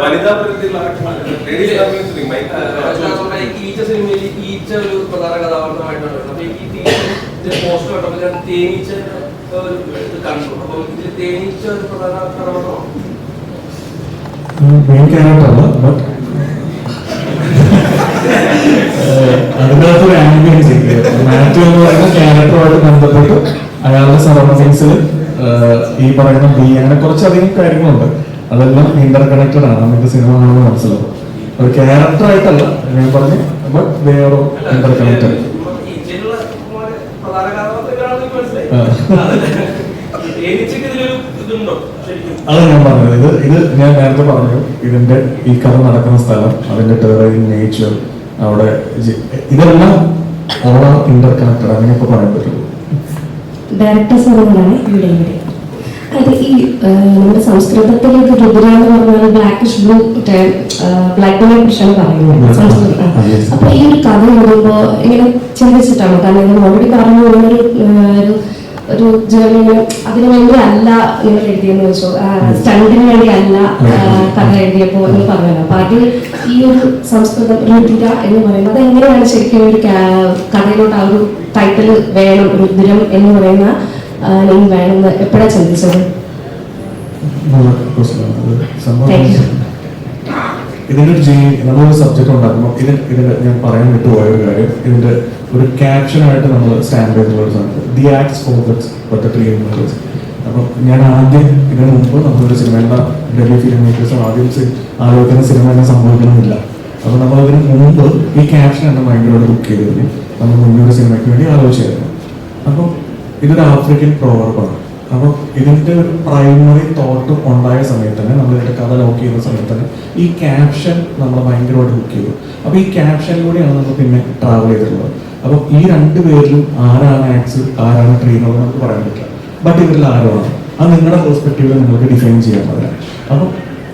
വനിതാ ഈച്ച ഈച്ച ഒരു പ്രധാന കഥാപാത്രമായിട്ടാണ് തേനീച്ച ഒരു ഒരു ക്യാരക്ടറുമായിട്ട് ബന്ധപ്പെട്ട് അയാളുടെ സറൗണ്ടിങ്സിൽ ഈ പറയുന്ന ബി അങ്ങനെ കുറച്ചധികം കാര്യങ്ങളുണ്ട്. അതെല്ലാം ഇന്റർ കണക്റ്റഡ് ആണ് നമുക്ക് സിനിമ കാണുമ്പോൾ മനസ്സിലാവും. ഒരു ക്യാരക്ടർ ആയിട്ടല്ല. ഞാൻ പറഞ്ഞു ബട്ട് ദേ ഇന്റർ കണക്റ്റഡ് അത് ഞാൻ പറഞ്ഞത്. ഇത് ഇത് ഞാൻ നേരത്തെ പറഞ്ഞു. ഇതിന്റെ ഈ കഥ നടക്കുന്ന സ്ഥലം അതിന്റെ ടെററിങ് നേച്ചർ അവിടെ ഇതെല്ലാം ആർ ഇന്റർ കണക്റ്റഡ് അങ്ങനെ ഇപ്പൊ പറയാൻ പറ്റുള്ളൂ ഡയറക്ടർ സാറുകളാണ് ഇവിടെ ഇവിടെ. അത് ഈ നമ്മുടെ സംസ്കൃതത്തിൽ ഇത് രുദ്ര എന്ന് പറഞ്ഞാൽ ബ്ലാക്കിഷ് ബ്ലൂ ബ്ലാക്ക് ആൻഡ് കുറിച്ചാണ് പറയുന്നത്. സംസ്കൃതം അപ്പൊ ഈ ഒരു കഥ എഴുതുമ്പോ ഇങ്ങനെ ചിന്തിച്ചിട്ടാണോ? കാരണം ഇത് ഓൾറെഡി പറഞ്ഞു ഒരു ഒരു ജേർണി അതിനു വേണ്ടി അല്ല നിങ്ങൾ എഴുതിയെന്ന് വെച്ചു. സ്റ്റണ്ടിന് വേണ്ടി അല്ല കഥ എഴുതിയപ്പോ എന്ന് പറഞ്ഞല്ലോ. അപ്പൊ ഈ ഒരു സംസ്കൃതം രുദ്ര എന്ന് പറയുന്നത് എങ്ങനെയാണ് ശരിക്കും ഒരു കഥയിലോട്ട് ആ ഒരു ടൈറ്റിൽ വേണം രുദ്രം എന്ന് പറയുന്ന നെയിം വേണമെന്ന് എപ്പോഴാണ് ചിന്തിച്ചത്? you. ഇതിന്റെ ഒരു ജീ നമ്മളൊരു സബ്ജക്ട് ഉണ്ടാക്കുമ്പോൾ ഇതിന് ഇതിന്റെ ഞാൻ പറയാൻ വിട്ടുപോയ ഒരു കാര്യം. ഇതിന്റെ ഒരു ക്യാപ്ഷനായിട്ട് നമ്മൾ സ്റ്റാൻഡ് ചെയ്തിട്ടുള്ള സാധനം the acts of but three members അപ്പം ഞാൻ ആദ്യം ഇതിനു മുമ്പ് നമ്മളൊരു സിനിമ എന്താ ഡൽഹി ഫിലിം മേക്കേഴ്സ് ആദ്യം ആലോചിക്കുന്ന സിനിമ എന്നെ സംഭവിക്കണമെന്നില്ല. അപ്പോൾ നമ്മൾ അതിന് മുമ്പ് ഈ ക്യാപ്ഷൻ എന്നെ ഭയങ്കരമായിട്ട് ബുക്ക് ചെയ്തിരുന്നു. നമ്മൾ മുന്നേ സിനിമയ്ക്ക് വേണ്ടി ആലോചിച്ചായിരുന്നു. അപ്പം ഇതൊരു ആഫ്രിക്കൻ പ്രോവർബാണ് അപ്പം ഇതിന്റെ ഒരു പ്രൈമറി തോട്ട് ഉണ്ടായ സമയത്ത് തന്നെ നമ്മൾ ഇതിന്റെ കഥ ലോക്ക് ചെയ്യുന്ന സമയത്ത് തന്നെ ഈ ക്യാപ്ഷൻ നമ്മൾ ഭയങ്കരമായിട്ട് ബുക്ക് ചെയ്തു. അപ്പൊ ഈ ക്യാപ്ഷനിലൂടെയാണ് നമ്മൾ പിന്നെ ട്രാവൽ ചെയ്തിട്ടുള്ളത്. അപ്പം ഈ രണ്ട് പേരിലും ആരാണ് ആക്സ് ആരാണ് ട്രെയിനോ നമുക്ക് പറയാൻ പറ്റില്ല. ബട്ട് ഇവരിൽ ആരാണ് അത് നിങ്ങളുടെ പെർസ്പെക്റ്റീവിൽ നിങ്ങൾക്ക് ഡിഫൈൻ ചെയ്യാൻ പറ്റില്ല. അപ്പം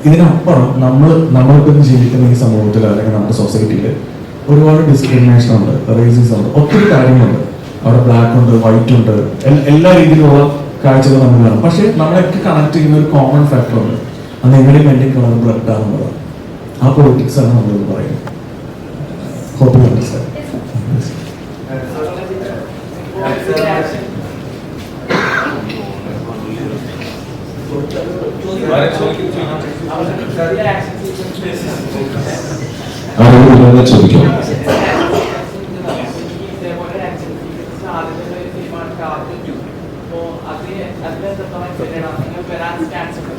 ഇതിനപ്പുറം നമ്മൾ നമ്മളിപ്പം ജീവിക്കുന്ന ഈ സമൂഹത്തിൽ അല്ലെങ്കിൽ നമ്മുടെ സൊസൈറ്റിയിൽ ഒരുപാട് ഡിസ്ക്രിമിനേഷൻ ഉണ്ട് റേസിസം ഉണ്ട് ഒത്തിരി കാര്യങ്ങളുണ്ട്. അവിടെ ബ്ലാക്ക് ഉണ്ട് വൈറ്റ് ഉണ്ട്. എല്ലാ രീതിയിലുള്ള കാഴ്ചകൾ നമ്മൾ കാണും. പക്ഷെ നമ്മളൊക്കെ കണക്ട് ചെയ്യുന്ന ഒരു കോമൺ ഫാക്ടർ ഉണ്ട്. അത് എങ്ങനെ വേണ്ടി കളർ ബ്ലഡ് ആണെന്നുള്ളത്. ആ പൊളിറ്റിക്സ് ആണ് നമ്മളിത് പറയുന്നത്. ചോദിക്കാം.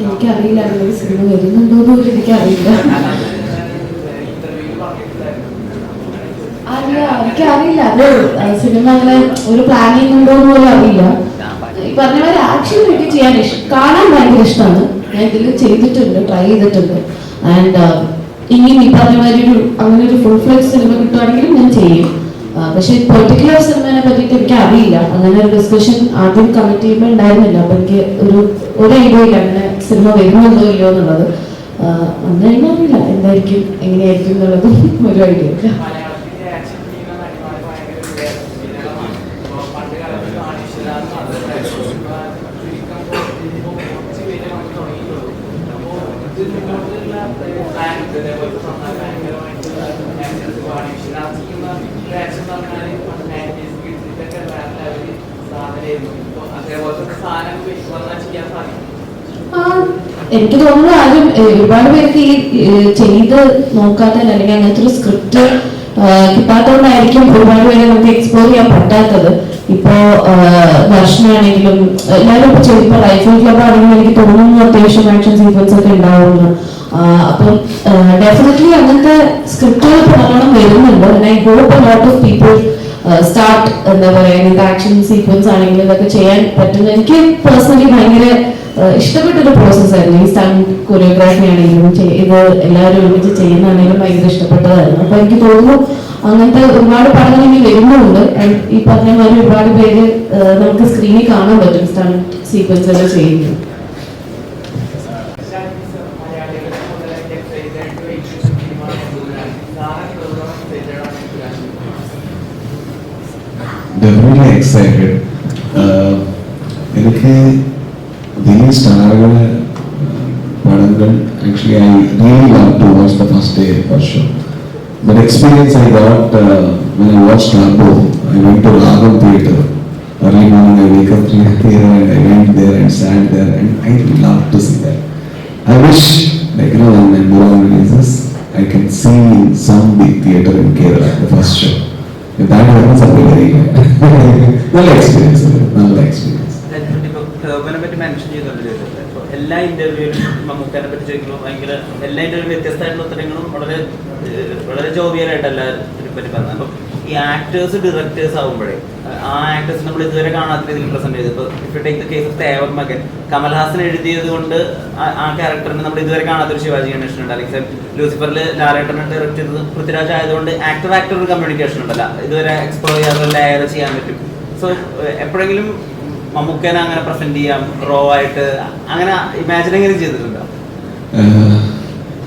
എനിക്കറിയില്ലായിരുന്നു ഈ സിനിമ വരുന്നുണ്ടോ എന്ന് എനിക്കറിയില്ല അറിയില്ല. എനിക്കറിയില്ല അത് സിനിമ അങ്ങനെ ഒരു പ്ലാനിങ് ഉണ്ടോ എന്ന് പോലും അറിയില്ല. ഈ പറഞ്ഞ പോലെ ആക്ഷൻ എനിക്ക് ചെയ്യാൻ ഇഷ്ടം കാണാൻ ഭയങ്കര ഇഷ്ടമാണ്. ഞാൻ ഇതിൽ ചെയ്തിട്ടുണ്ട് ട്രൈ ചെയ്തിട്ടുണ്ട്. ആൻഡ് ഇനി ഈ പറഞ്ഞ മാതിരി ഒരു അങ്ങനെ ഒരു ഫുൾ ഫ്ലെക്സ് സിനിമ കിട്ടുവാണെങ്കിലും ഞാൻ ചെയ്യും. പക്ഷെ പെർട്ടിക്കുലർ സിനിമയെ പറ്റിയിട്ട് എനിക്ക് അറിയില്ല. അങ്ങനെ ഒരു ഡിസ്കഷൻ ആദ്യം കമ്മിറ്റ് ചെയ്യുമ്പോൾ ഉണ്ടായിരുന്നില്ല. അപ്പൊ എനിക്ക് ഒരു ഒരു ഐഡിയ ഇല്ല അങ്ങനെ സിനിമ വരുന്നുണ്ടോ ഇല്ലയോ എന്നുള്ളത്. അന്ന് അറിയില്ല. എന്തായിരിക്കും എങ്ങനെയായിരിക്കും എന്നുള്ളതും ഒരു ഐഡിയ ഇല്ല. Thank ആക്ഷൻ ചെയ്യുന്ന നടിമാരെ ഭയങ്കര വിരളമാണ് ഇപ്പൊ പണ്ട് കാലത്ത് കാണിച്ചതാണ് അത് ചുരുക്കം കുറച്ച് പേര് നമുക്ക് തുടങ്ങിയിട്ടുള്ളൂ അപ്പോ ഇത് മുന്നോട്ടുള്ള പ്ലാൻ ഇതേപോലത്തെ നന്നായി ഭയങ്കരമായിട്ടുള്ള ആക്ഷൻസ് കാണിച്ചില്ല ചെയ്യുന്ന ആക്ഷൻ എന്ന് പറഞ്ഞാൽ ഇതൊക്കെ വേറെ ലെവലിൽ സാധനമായിരുന്നു ഇപ്പൊ അതേപോലത്തെ സാധനം വന്നാൽ ചെയ്യാൻ സാധിക്കും ആ, എനിക്ക് തോന്നുന്നു ആരും ഒരുപാട് പേർക്ക് ഈ ചെയ്ത് നോക്കാത്ത അല്ലെങ്കിൽ അങ്ങനത്തെ ഒരു സ്ക്രിപ്റ്റ് കിട്ടാത്തതുകൊണ്ടായിരിക്കും ഒരുപാട് പേരെ നമുക്ക് എക്സ്പ്ലോർ ചെയ്യാൻ പറ്റാത്തത്. ഇപ്പോ ദർശനാണെങ്കിലും എല്ലാവരും ഇപ്പൊ ചെയ്തപ്പോ ലൈഫ് ക്ലബ് ആണെങ്കിലും എനിക്ക് തോന്നുന്നു അത്യാവശ്യം ആക്ഷൻ സീക്വൻസ് ഒക്കെ ഉണ്ടാവുന്നു. അപ്പം ഡെഫിനറ്റ്ലി അങ്ങനത്തെ സ്ക്രിപ്റ്റുകൾ നല്ലോണം വരുന്നുണ്ട്. I hope lot of people start എന്താ പറയാ ഇങ്ങനത്തെ ആക്ഷൻ സീക്വൻസ് ആണെങ്കിലും ഇതൊക്കെ ചെയ്യാൻ പറ്റുന്ന എനിക്ക് പേഴ്സണലി ഭയങ്കര ഇഷ്ടപ്പെട്ടൊരു പ്രോസസ് ആയിരുന്നു. ഈ സ്റ്റണ്ട് കൊറിയോഗ്രാഫി ആണെങ്കിലും ഇത് എല്ലാവരും ഒരുമിച്ച് ചെയ്യുന്നതാണെങ്കിലും ഭയങ്കര ഇഷ്ടപ്പെട്ടതായിരുന്നു. അപ്പൊ എനിക്ക് തോന്നുന്നു അങ്ങനത്തെ ഒരുപാട് പടങ്ങൾ ഇനി വരുന്നുണ്ട്. ഈ പറഞ്ഞ മാതിരി ഒരുപാട് പേര് നമുക്ക് സ്ക്രീനിൽ കാണാൻ പറ്റും സ്റ്റാൻഡ് സീക്വൻസ് എല്ലാം ചെയ്യുന്നു എക്സൈറ്റഡ് എനിക്ക് വലിയ സ്റ്റാറുകളെ പടങ്ങൾ Actually, I really love to watch the first day first show. That experience I got uh, when I watched Rambo. I went to Ragam Theatre. Early morning, I wake up three here and I went there and sat there, and I love to see that. I wish, like you know, when my movie releases, I can see in some big theatre in Kerala the first show. Very glad. നല്ല experience നല്ല experience mention ചെയ്തോണ്ട് ഇപ്പൊ എല്ലാ ഇന്റർവ്യൂവിലും മമ്മൂക്കാരെ പറ്റി ചോദിക്കുമ്പോൾ ഭയങ്കര എല്ലാ interview വ്യത്യസ്തമായിട്ടുള്ള ഉത്തരങ്ങളും വളരെ വളരെ ജോബിയലായിട്ടല്ല എല്ലാവരും പറ്റി പറഞ്ഞത്. അപ്പൊ ഈ ആക്ടേഴ്സ് ഡയറക്ടേഴ്സ് ആകുമ്പോഴേ ആ ആക്ടേഴ്സ് നമ്മൾ ഇതുവരെ കാണാത്ത രീതിയിൽ പ്രസന്റ് ചെയ്ത്. ഇപ്പൊ if take the case of Thevar Magan Kamal Haasan എഴുതിയത് കൊണ്ട് ആ- ക്യാരക്ടറിനെ ക്യാരക്ടറിന് നമ്മൾ ഇതുവരെ കാണാത്തൊരു ശിവാജി ഗണേഷൻ ഉണ്ട് അല്ലെങ്കിൽ ലൂസിഫറിൽ ലാലേട്ടനെ ഡയറക്ട് ചെയ്തത് പൃഥ്വിരാജ് ആയതുകൊണ്ട് ആക്ടർ ആക്ടർ ഒരു കമ്മ്യൂണിക്കേഷൻ ഉണ്ടല്ലോ. ഇതുവരെ എക്സ്പ്ലോർ ചെയ്യാതെ ലെയർ ചെയ്യാൻ പറ്റും. സോ എപ്പോഴെങ്കിലും മമ്മൂക്കനെ അങ്ങനെ പ്രസന്റ് ചെയ്യാം റോ ആയിട്ട് അങ്ങനെ ഇമാജിൻ എങ്ങനെ ചെയ്തിട്ടുണ്ടോ?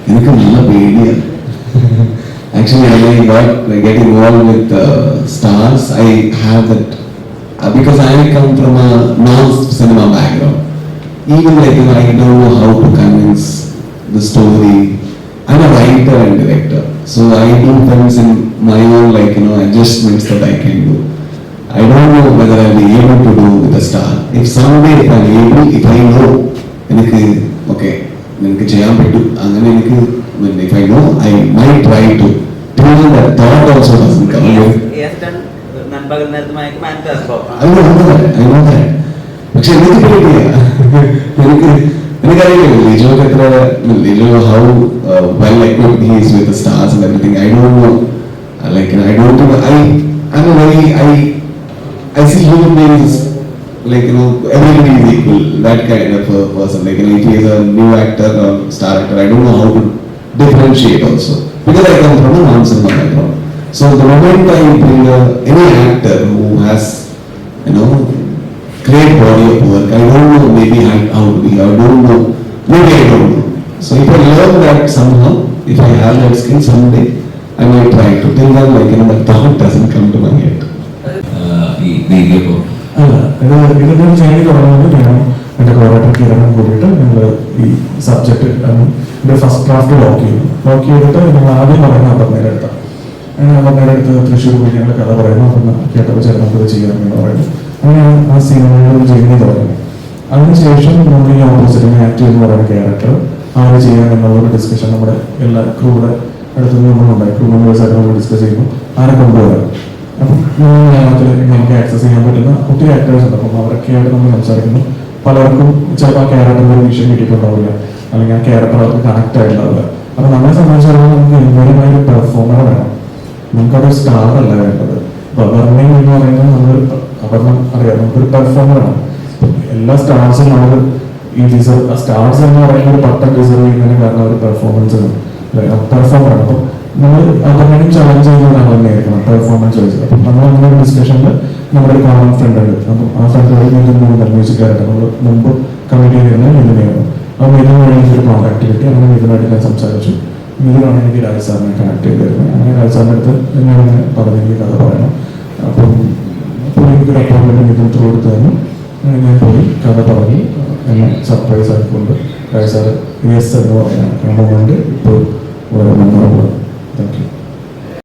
എനിക്ക് നല്ല പേടിയാണ് actually I got get involve with stars I have that because I come from a non cinema background even like I don't know how to convince the story I am a writer and director so I do things in my own like you know adjustments that I can do. I don't know whether I'll be able to do with a star. If someday if I'm able, if I know, എനിക്ക് okay നിനക്ക് ചെയ്യാൻ പറ്റും അങ്ങനെ എനിക്ക് if I know I my try to thought also doesn't come Nanpakal Nerathu Mayakkam മാനത്താസ്കോ I know that, I know that. പക്ഷെ എനിക്ക് പേടിയാ എനിക്ക് എനിക്കറിയില്ല ലിജോക്ക് എത്ര Lijo how well equipped he is with the stars and everything I don't know Uh, like I don't know I I'm a very I see human beings like you know everybody is equal that kind of a person. Like you know if he is a new actor or star actor I don't know how to differentiate also. Because I come from a non-cinema background. So the moment I bring a, any actor who has you know great body of work I don't know maybe how to be I don't know. Maybe I don't know. So if I learn that somehow if I have that skill someday I might try to till then like you know the thought doesn't come to my head ഈ രീതിയപ്പോ അല്ല ഇത് ഇതിന്റെ ചെയ്ത് തുടങ്ങുന്നത് ഞാൻ എന്റെ കോറേറ്റർ ഈ subject എന്റെ ഫസ്റ്റ് ഡ്രാഫ്റ്റ് ലോക്ക് ചെയ്തു. ലോക്ക് ചെയ്തിട്ട് ഞങ്ങൾ ആദ്യം പറയുന്ന അപർണയുടെ അടുത്താണ് അപർണയുടെ അടുത്ത് തൃശ്ശൂർ പോയി ഞങ്ങൾ കഥ പറയുന്നു. അപർണ കേട്ടപ്പോൾ ചേട്ടൻ നമുക്കത് ചെയ്യാമെന്ന് പറയുന്നു. അങ്ങനെയാണ് ആ സിനിമകൾ ചെയ്യുന്നത് തുടങ്ങി. അതിനുശേഷം നമ്മൾ ഈ ഓപ്പോസിറ്റ് എന്ന് ക്യാരക്ടർ ആര് ചെയ്യാം എന്നുള്ള ഡിസ്കഷൻ നമ്മുടെ എല്ലാ ക്രൂടെ അടുത്ത് നമ്മളുണ്ടായി ക്രൂ മെമ്പേഴ്സായിട്ട് നമ്മൾ ഡിസ്കസ് ചെയ്യുന്നു. ആരെ കൊണ്ടുവരാം. അപ്പം കേരളത്തിൽ നമുക്ക് ആക്സസ് ചെയ്യാൻ പറ്റുന്ന ഒത്തിരി ആക്ടേഴ്സ് ഉണ്ട്. അപ്പം അവരൊക്കെയായിട്ട് നമ്മൾ സംസാരിക്കുന്നു. പലർക്കും ചിലപ്പോൾ ആ ക്യാരക്ടറിന്റെ ഒരു വിഷയം കിട്ടിയിട്ടുണ്ടാവില്ല. അല്ലെങ്കിൽ ആ ക്യാരക്ടർ അവർക്ക് കണക്ട് ആയിട്ടുണ്ടാവില്ല. അപ്പം നമ്മളെ സംബന്ധിച്ചിടത്തോളം നമുക്ക് എന്തുവരുമായ ഒരു പെർഫോമർ വേണം. നമുക്കത് സ്റ്റാർ അല്ല വേണ്ടത്. അപ്പൊ അപർണയും എന്ന് പറയുന്നത് നമ്മൾ അപർണ അറിയാം. നമുക്കൊരു പെർഫോമർ ആണ്. എല്ലാ സ്റ്റാർസും നമ്മൾ ഈ ഡിസർവ് സ്റ്റാർസ് എന്ന് പറയുന്ന ഒരു പട്ടം ഡിസർവ് ചെയ്യുന്നതിന് കാരണം ഒരു പെർഫോമൻസ് പെർഫോമർ ആണ്. അപ്പം നമ്മൾ അപർണയും ചലഞ്ച് ചെയ്യുന്നതാണ് തന്നെയായിരിക്കണം പെർഫോമൻസ് വൈസ് അപ്പം നമ്മൾ അങ്ങനെ ഒരു ഡിസ്കഷനിൽ നമ്മുടെ ഒരു കോമൺ ഫ്രണ്ട് ഉണ്ട്. അപ്പം ആ ഫ്രണ്ട് മിഥുൻ മ്യൂസിക്കായിട്ട് നമ്മൾ മുമ്പ് കമ്മിറ്റ് ചെയ്തിരുന്നത് മിഥുനെയായിരുന്നു ആ മിഥുൻ വഴി ഒരു കോൺടാക്ട് കിട്ടി. അങ്ങനെ മിഥുനായിട്ട് ഞാൻ സംസാരിച്ചു. മിഥുനാണ് എനിക്ക് രാജ് സാറിനെ കണക്ട് ചെയ്തിരുന്നത്. അങ്ങനെ രാജ് സാറിന്റെ അടുത്ത് ഞാനിങ്ങനെ പറഞ്ഞു എനിക്ക് കഥ പറയണം. അപ്പം അപ്പോൾ എനിക്കൊരു അപ്പോയിൻമെന്റ് മിഥുൻ കൊടുത്തു തന്നു. ഞാൻ പോയി കഥ പറഞ്ഞു. എന്നെ സർപ്രൈസ് ആക്കിക്കൊണ്ട് രാജ് സാർ യെസ് എന്ന് കാരണം കൊണ്ട് ഇപ്പോൾ താങ്ക് യു